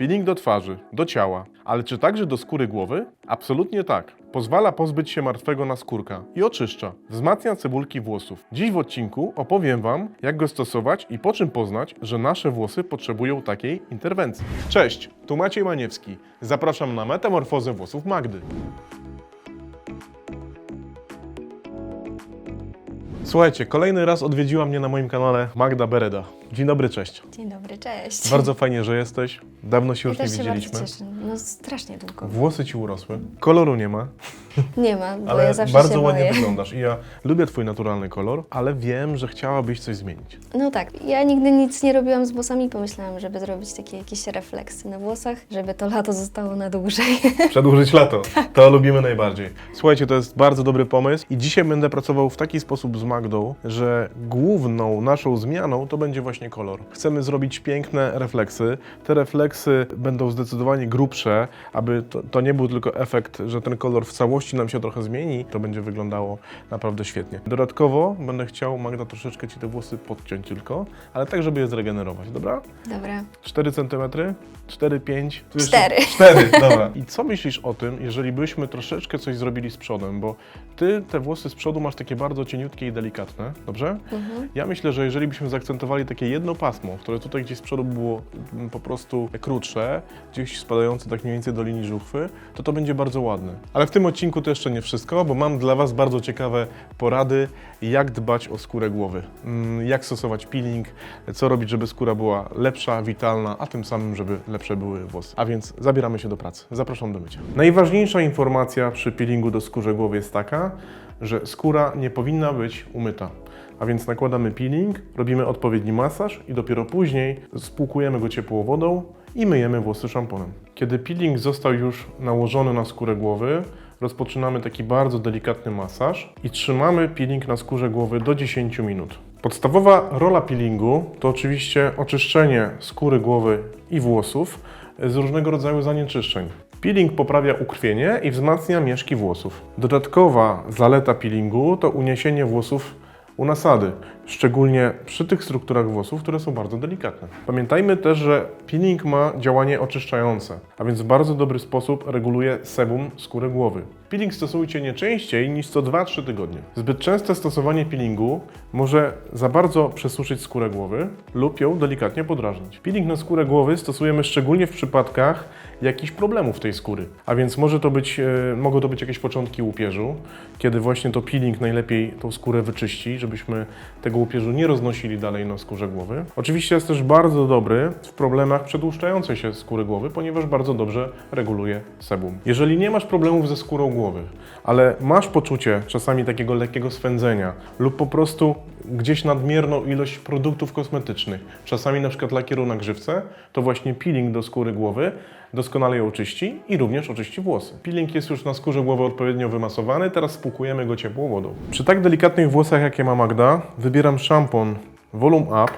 Peeling do twarzy, do ciała, ale czy także do skóry głowy? Absolutnie tak. Pozwala pozbyć się martwego naskórka i oczyszcza. Wzmacnia cebulki włosów. Dziś w odcinku opowiem Wam, jak go stosować i po czym poznać, że nasze włosy potrzebują takiej interwencji. Cześć, tu Maciej Maniewski. Zapraszam na metamorfozę włosów Magdy. Słuchajcie, kolejny raz odwiedziła mnie na moim kanale Magda Bereda. Dzień dobry, cześć. Dzień dobry, cześć. Bardzo fajnie, że jesteś. Dawno się ja już nie też się widzieliśmy. bardzo cieszę. No strasznie długo. Włosy ci urosły, koloru nie ma, Nie ma, bo ale ja zawsze bardzo się ładnie boję. wyglądasz. I ja lubię twój naturalny kolor, ale wiem, że chciałabyś coś zmienić. No tak, ja nigdy nic nie robiłam z włosami. Pomyślałam, żeby zrobić takie jakieś refleksy na włosach, żeby to lato zostało na dłużej. Przedłużyć lato. Tak. To lubimy najbardziej. Słuchajcie, to jest bardzo dobry pomysł i dzisiaj będę pracował w taki sposób z Magdą, że główną naszą zmianą to będzie właśnie kolor. Chcemy zrobić piękne refleksy. Te refleksy będą zdecydowanie grubsze, aby to, to nie był tylko efekt, że ten kolor w całości nam się trochę zmieni. To będzie wyglądało naprawdę świetnie. Dodatkowo będę chciał, Magda, troszeczkę Ci te włosy podciąć tylko, ale tak, żeby je zregenerować, dobra? Dobra. 4 cm? 4, 5? Tu Cztery. 4, dobra. I co myślisz o tym, jeżeli byśmy troszeczkę coś zrobili z przodem? Bo ty te włosy z przodu masz takie bardzo cieniutkie i delikatne, dobrze? Mhm. Ja myślę, że jeżeli byśmy zaakcentowali takie jedno pasmo, które tutaj gdzieś z przodu było mm, po prostu krótsze, gdzieś spadające tak mniej więcej do linii żuchwy, to to będzie bardzo ładne. Ale w tym odcinku to jeszcze nie wszystko, bo mam dla Was bardzo ciekawe porady, jak dbać o skórę głowy, Mm, jak stosować peeling, co robić, żeby skóra była lepsza, witalna, a tym samym, żeby lepsze były włosy. A więc zabieramy się do pracy. Zapraszam do mycia. Najważniejsza informacja przy peelingu do skórze głowy jest taka, że skóra nie powinna być umyta. A więc nakładamy peeling, robimy odpowiedni masaż i dopiero później spłukujemy go ciepłą wodą i myjemy włosy szamponem. Kiedy peeling został już nałożony na skórę głowy, rozpoczynamy taki bardzo delikatny masaż i trzymamy peeling na skórze głowy do 10 minut. Podstawowa rola peelingu to oczywiście oczyszczenie skóry głowy i włosów z różnego rodzaju zanieczyszczeń. Peeling poprawia ukrwienie i wzmacnia mieszki włosów. Dodatkowa zaleta peelingu to uniesienie włosów u nasady, szczególnie przy tych strukturach włosów, które są bardzo delikatne. Pamiętajmy też, że peeling ma działanie oczyszczające, a więc w bardzo dobry sposób reguluje sebum skóry głowy. Peeling stosujcie nie częściej niż co 2-3 tygodnie. Zbyt częste stosowanie peelingu może za bardzo przesuszyć skórę głowy lub ją delikatnie podrażnić. Peeling na skórę głowy stosujemy szczególnie w przypadkach jakichś problemów tej skóry, a więc może to być, e, mogą to być jakieś początki łupieżu, kiedy właśnie to peeling najlepiej tą skórę wyczyści, żebyśmy tego łupieżu nie roznosili dalej na skórze głowy. Oczywiście jest też bardzo dobry w problemach przedłuszczającej się skóry głowy, ponieważ bardzo dobrze reguluje sebum. Jeżeli nie masz problemów ze skórą głowy, ale masz poczucie czasami takiego lekkiego swędzenia lub po prostu gdzieś nadmierną ilość produktów kosmetycznych, czasami na przykład lakieru na grzywce, to właśnie peeling do skóry głowy doskonale ją oczyści i również oczyści włosy. Peeling jest już na skórze głowy odpowiednio wymasowany, teraz spłukujemy go ciepłą wodą. Przy tak delikatnych włosach, jakie ma Magda, wybieram szampon Volume Up,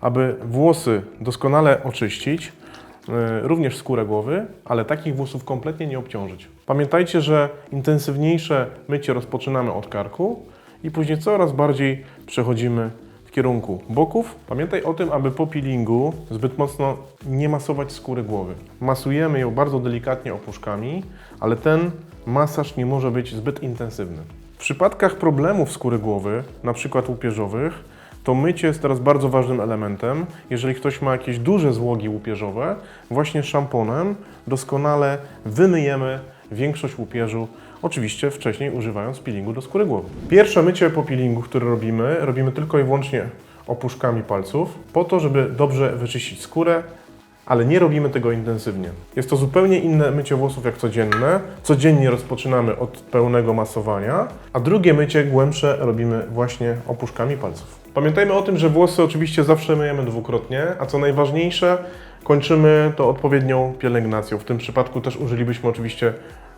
aby włosy doskonale oczyścić, e, również skórę głowy, ale takich włosów kompletnie nie obciążyć. Pamiętajcie, że intensywniejsze mycie rozpoczynamy od karku i później coraz bardziej przechodzimy w kierunku boków. Pamiętaj o tym, aby po peelingu zbyt mocno nie masować skóry głowy. Masujemy ją bardzo delikatnie opuszkami, ale ten masaż nie może być zbyt intensywny. W przypadkach problemów skóry głowy, na przykład łupieżowych, to mycie jest teraz bardzo ważnym elementem. Jeżeli ktoś ma jakieś duże złogi łupieżowe, właśnie szamponem doskonale wymyjemy większość łupieżu, oczywiście wcześniej używając peelingu do skóry głowy. Pierwsze mycie po peelingu, które robimy, robimy tylko i wyłącznie opuszkami palców, po to, żeby dobrze wyczyścić skórę, ale nie robimy tego intensywnie. Jest to zupełnie inne mycie włosów jak codzienne. Codziennie rozpoczynamy od pełnego masowania, a drugie mycie głębsze robimy właśnie opuszkami palców. Pamiętajmy o tym, że włosy oczywiście zawsze myjemy dwukrotnie, a co najważniejsze, kończymy to odpowiednią pielęgnacją. W tym przypadku też użylibyśmy oczywiście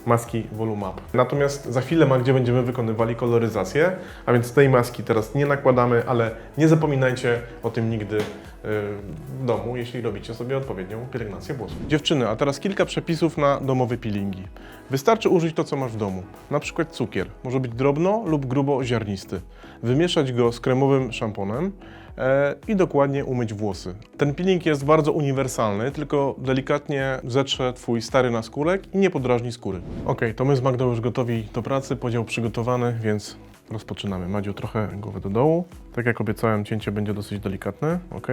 maski Volume Up. Natomiast za chwilę Magdzie będziemy wykonywali koloryzację, a więc tej maski teraz nie nakładamy, ale nie zapominajcie o tym nigdy w domu, jeśli robicie sobie odpowiednią pielęgnację włosów. Dziewczyny, a teraz kilka przepisów na domowe peelingi. Wystarczy użyć to, co masz w domu, na przykład cukier. Może być drobno lub grubo ziarnisty. Wymieszać go z kremowym szamponem, e, i dokładnie umyć włosy. Ten peeling jest bardzo uniwersalny, tylko delikatnie zetrze Twój stary naskórek i nie podrażni skóry. Ok, to my z Magdą już gotowi do pracy, podział przygotowany, więc rozpoczynamy. Madziu, trochę głowę do dołu. Tak jak obiecałem, cięcie będzie dosyć delikatne, ok?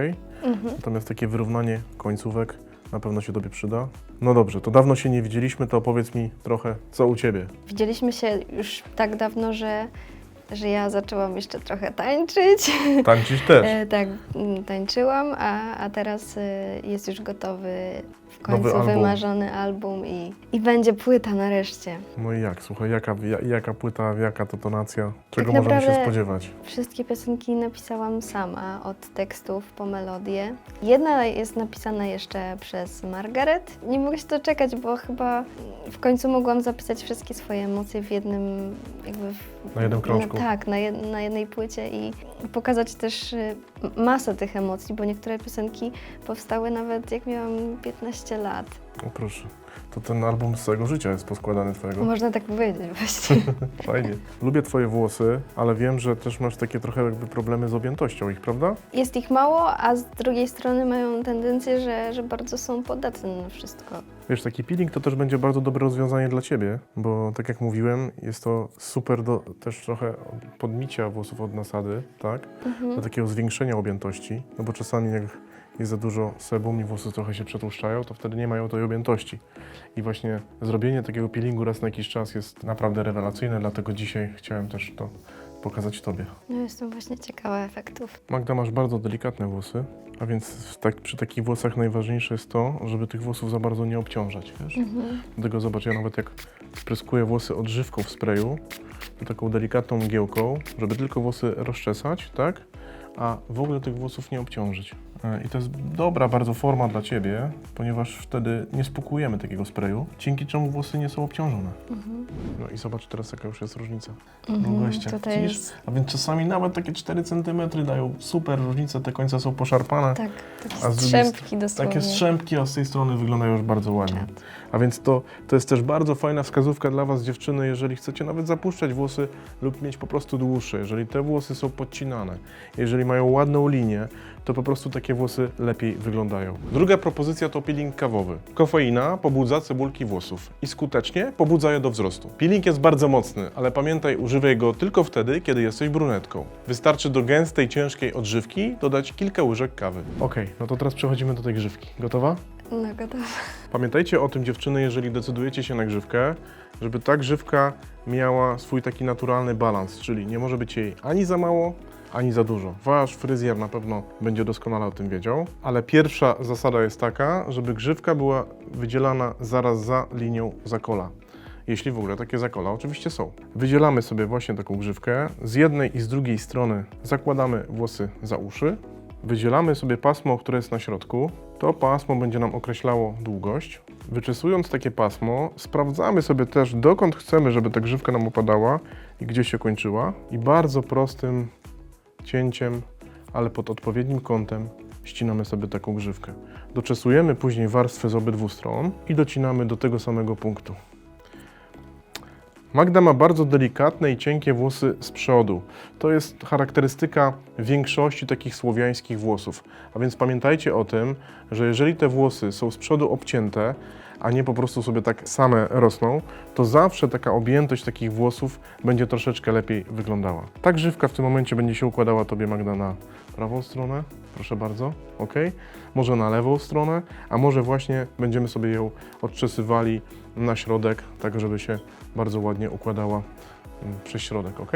Natomiast takie wyrównanie końcówek na pewno się Tobie przyda. No dobrze, to dawno się nie widzieliśmy, to opowiedz mi trochę, co u Ciebie. Widzieliśmy się już tak dawno, że, że ja zaczęłam jeszcze trochę tańczyć. Tańczyć też. E, tak, mm, tańczyłam, a, a teraz e, jest już gotowy w Nowy końcu album. wymarzony album i, i będzie płyta nareszcie. No i jak? Słuchaj, jaka, ja, jaka płyta, jaka to tonacja? Czego Tak możemy się naprawdę- spodziewać? Wszystkie piosenki napisałam sama, od tekstów po melodię. Jedna jest napisana jeszcze przez Margaret. Nie mogę się doczekać, bo chyba w końcu mogłam zapisać wszystkie swoje emocje w jednym, jakby w, Na jednym krążku. Na, tak, na, jed, na jednej płycie i pokazać też y, masę tych emocji, bo niektóre piosenki powstały nawet jak miałam 15 lat. O proszę, to ten album z całego życia jest poskładany Twojego. Można tak powiedzieć właśnie. Fajnie. Lubię Twoje włosy, ale wiem, że też masz takie trochę jakby problemy z objętością ich, prawda? Jest ich mało, a z drugiej strony mają tendencję, że, że bardzo są podatne na wszystko. Wiesz, taki peeling to też będzie bardzo dobre rozwiązanie dla Ciebie, bo tak jak mówiłem, jest to super do też trochę podmicia włosów od nasady, tak? Do takiego zwiększenia objętości, no bo czasami jak jest za dużo sebum i włosy trochę się przetłuszczają, to wtedy nie mają tej objętości. I właśnie zrobienie takiego peelingu raz na jakiś czas jest naprawdę rewelacyjne, dlatego dzisiaj chciałem też to pokazać Tobie. No jestem właśnie ciekawa efektów. Magda, masz bardzo delikatne włosy, a więc tak, przy takich włosach najważniejsze jest to, żeby tych włosów za bardzo nie obciążać, wiesz? Dlatego zobacz, ja nawet jak spryskuję włosy odżywką w sprayu, to taką delikatną mgiełką, żeby tylko włosy rozczesać, tak? A w ogóle tych włosów nie obciążyć. I to jest dobra bardzo forma dla Ciebie, ponieważ wtedy nie spukujemy takiego sprayu, dzięki czemu włosy nie są obciążone. No i zobacz teraz jaka już jest różnica długości. Mhm. Tutaj Widzisz? jest, A więc czasami nawet takie 4 cm dają super różnicę, te końce są poszarpane. tak, takie A strzępki dosłownie. Takie strzępki, a z tej strony wyglądają już bardzo ładnie. Czad. A więc to, to jest też bardzo fajna wskazówka dla Was, dziewczyny, jeżeli chcecie nawet zapuszczać włosy lub mieć po prostu dłuższe. Jeżeli te włosy są podcinane, jeżeli mają ładną linię, to po prostu takie włosy lepiej wyglądają. Druga propozycja to peeling kawowy. Kofeina pobudza cebulki włosów i skutecznie pobudza je do wzrostu. Peeling jest bardzo mocny, ale pamiętaj, używaj go tylko wtedy, kiedy jesteś brunetką. Wystarczy do gęstej, ciężkiej odżywki dodać kilka łyżek kawy. Ok, no to teraz przechodzimy do tej grzywki. Gotowa? No gotowe. Pamiętajcie o tym, dziewczyny, jeżeli decydujecie się na grzywkę, żeby ta grzywka miała swój taki naturalny balans, czyli nie może być jej ani za mało, ani za dużo. Wasz fryzjer na pewno będzie doskonale o tym wiedział, ale pierwsza zasada jest taka, żeby grzywka była wydzielana zaraz za linią zakola. Jeśli w ogóle takie zakola oczywiście są. Wydzielamy sobie właśnie taką grzywkę. Z jednej i z drugiej strony zakładamy włosy za uszy. Wydzielamy sobie pasmo, które jest na środku. To pasmo będzie nam określało długość. Wyczesując takie pasmo, sprawdzamy sobie też, dokąd chcemy, żeby ta grzywka nam opadała i gdzie się kończyła. I bardzo prostym cięciem, ale pod odpowiednim kątem ścinamy sobie taką grzywkę. Doczesujemy później warstwę z obydwu stron i docinamy do tego samego punktu. Magda ma bardzo delikatne i cienkie włosy z przodu. To jest charakterystyka większości takich słowiańskich włosów. A więc pamiętajcie o tym, że jeżeli te włosy są z przodu obcięte, a nie po prostu sobie tak same rosną, to zawsze taka objętość takich włosów będzie troszeczkę lepiej wyglądała. Ta grzywka w tym momencie będzie się układała Tobie, Magda, na prawą stronę. Proszę bardzo, ok? Może na lewą stronę, a może właśnie będziemy sobie ją odczesywali na środek, tak żeby się bardzo ładnie układała mm, przez środek, ok?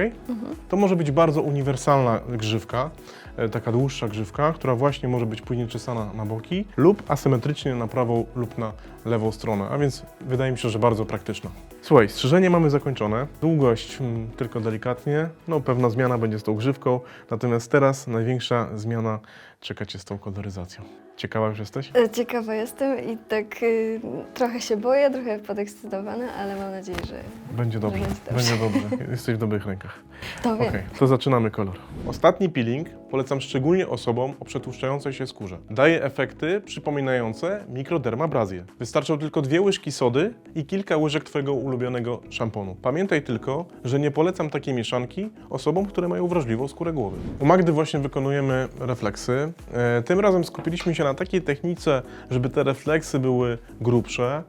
To może być bardzo uniwersalna grzywka, e, taka dłuższa grzywka, która właśnie może być później czesana na boki lub asymetrycznie na prawą lub na lewą stronę, a więc wydaje mi się, że bardzo praktyczna. Słuchaj, strzyżenie mamy zakończone, długość mm, tylko delikatnie, no pewna zmiana będzie z tą grzywką, natomiast teraz największa zmiana czeka Cię z tą koloryzacją. Ciekawa już jesteś? E, Ciekawa jestem i tak y, trochę się boję, trochę podekscytowana, ale mam nadzieję, że Będzie dobrze, Będzie dobrze. będzie dobrze, jesteś w dobrych rękach. to wiem. Okej, to zaczynamy kolor. Ostatni peeling polecam szczególnie osobom o przetłuszczającej się skórze. Daje efekty przypominające mikrodermabrazję. Wystarczą tylko dwie łyżki sody i kilka łyżek Twojego ulubionego szamponu. Pamiętaj tylko, że nie polecam takiej mieszanki osobom, które mają wrażliwą skórę głowy. U Magdy właśnie wykonujemy refleksy. E, tym razem skupiliśmy się na takiej technice, żeby te refleksy były grubsze,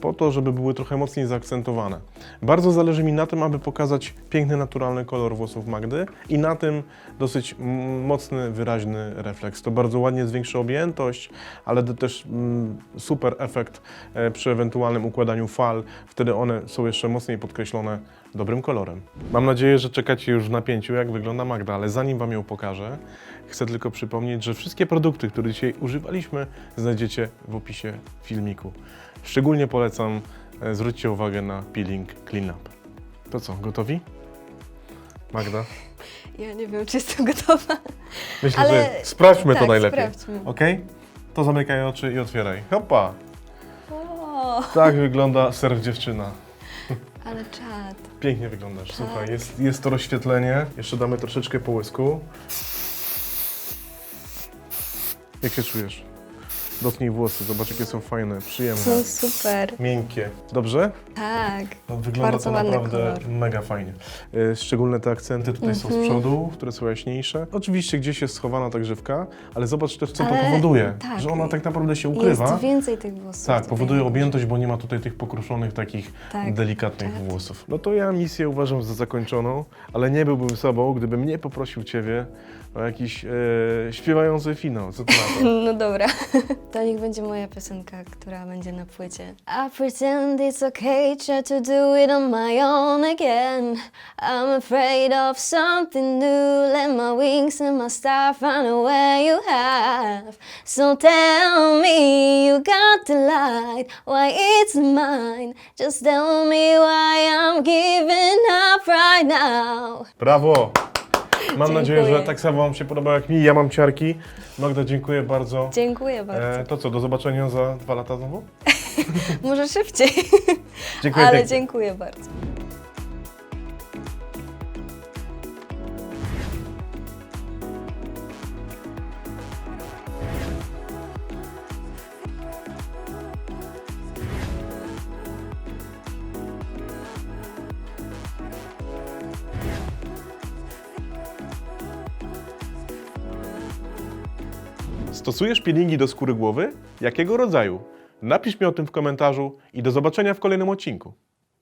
po to, żeby były trochę mocniej zaakcentowane. Bardzo zależy mi na tym, aby pokazać piękny, naturalny kolor włosów Magdy i na tym dosyć mocny, wyraźny refleks. To bardzo ładnie zwiększy objętość, ale to też super efekt e, przy ewentualnym układaniu fal. Wtedy one są jeszcze mocniej podkreślone dobrym kolorem. Mam nadzieję, że czekacie już w napięciu, jak wygląda Magda, ale zanim Wam ją pokażę, chcę tylko przypomnieć, że wszystkie produkty, które dzisiaj używaliśmy, znajdziecie w opisie filmiku. Szczególnie polecam, e, zwróćcie uwagę na peeling Clean Up. To co, gotowi? Magda? Ja nie wiem, czy jestem gotowa. Myślę, Ale- że sprawdźmy to tak, najlepiej. sprawdźmy. Ok? To zamykaj oczy i otwieraj. Hopa! O, Tak wygląda surf dziewczyna. ale czad. Pięknie wyglądasz. Słuchaj, Tak. jest, jest to rozświetlenie. Jeszcze damy troszeczkę połysku. Jak się czujesz? Dotknij włosy, zobacz jakie są fajne, przyjemne, Są super. miękkie. Dobrze? Tak. No, wygląda Bardzo to ładny naprawdę kolor. mega fajnie. E, Szczególne te akcenty tutaj są z Mhm. przodu, które są jaśniejsze. Oczywiście gdzieś jest schowana ta grzywka, ale zobacz też co to Ale powoduje. tak. Że ona tak naprawdę się ukrywa. Jest więcej tych włosów. Tak, tutaj. powoduje objętość, bo nie ma tutaj tych pokruszonych, takich Tak, delikatnych czad. włosów. No to ja misję uważam za zakończoną, ale nie byłbym sobą, gdybym nie poprosił Ciebie o jakiś e, śpiewający finał. Co ty na to? No dobra. To niech będzie moja piosenka, która będzie na płycie. I pretend it's okay, try to do it on my own again. I'm afraid of something new. Let my wings and my star find a way you have. So tell me you got the light, why it's mine. Just tell me why I'm giving up right now. Brawo! Mam nadzieję, że tak samo Wam się podoba jak mi. Ja mam ciarki. Magda, dziękuję bardzo. Dziękuję bardzo. E, to co, do zobaczenia za dwa lata znowu? Może szybciej, Dziękuję ale pięknie. dziękuję bardzo. Stosujesz peelingi do skóry głowy? Jakiego rodzaju? Napisz mi o tym w komentarzu i do zobaczenia w kolejnym odcinku.